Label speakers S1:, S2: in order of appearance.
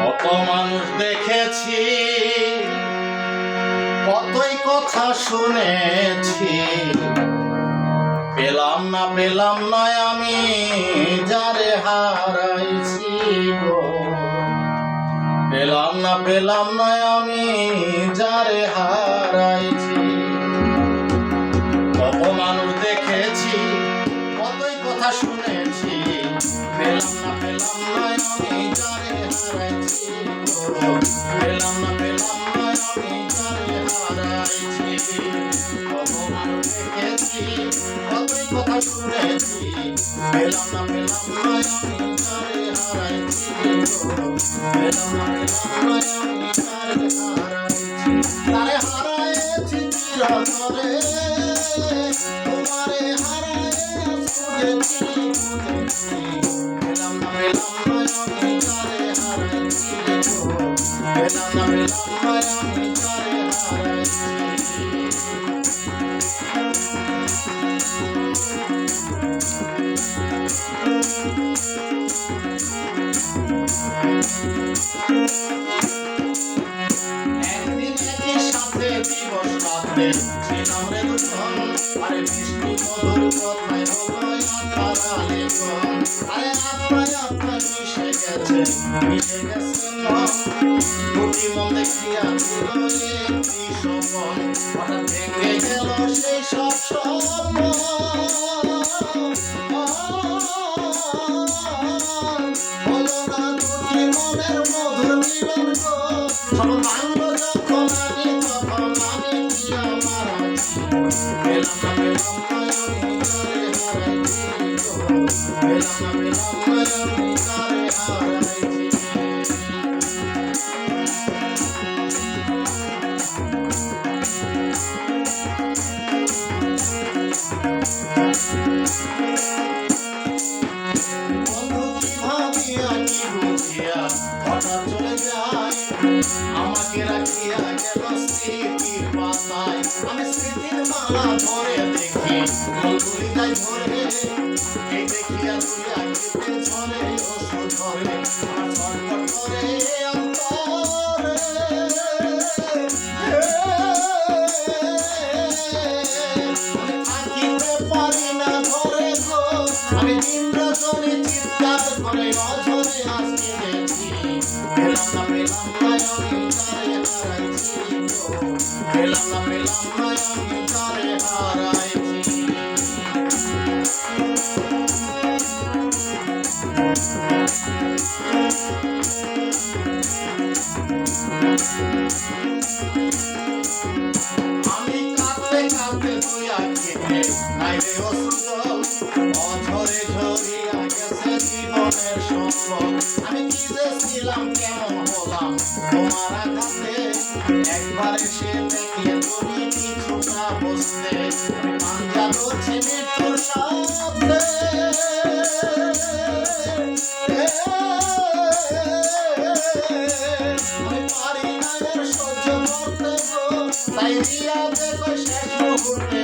S1: কত মানুষ দেখেছি, কতই কথা শুনেছি। পেলাম না পেলাম না আমি যারে হারাইছি গো। পেলাম না পেলাম না আমি যারে হারাইছি। কত মানুষ দেখেছি, কতই কথা শুনেছি। পেলাম না পেলাম না আমি। পেলাম না পেলাম না আমি যারে হারাইছি মানুষ দেখেছি কতই কথা শুনেছি পেলাম না পেলাম না আমি যারে হারাইছি। পেলাম না পেলাম না তারে তোমারে সাথে দিবস রাতে ছিলাম রে দুজন আরে মিষ্টি মধুর কথায় গেছে মিলে গেছে দুটি মন দেখিয়া ছিল কি সপন হঠাৎ ভেঙে গেল সেই সব স্বপ্ন আমাকে রাখিয়া গেল স্মৃতির পাতায় আমি স্মৃতির মালা ধরে দেখি তাই ধরে এই দেখিয়া তুই আঁকিতে ঝরে ওষুধ ধরে আমার আমি থাকিতে পারি না ধরে গো আমি দিন রজনী চিৎকার করে অঝরে আসতে দেখি পেলাম তারে হারাইছি গো আমি কাঁদতে কাঁদতে তুই আঁকিতে নাই রে অঝরে ঝরিয়া গেছে জীবনের সম্পদ আমি কি ছিলাম, কেমন হলাম? তোমার আঘাতে একবার এসে দেখলে তুমি কিছুটা বসতে পাঞ্জা ধরছি মৃত্যুর সাথে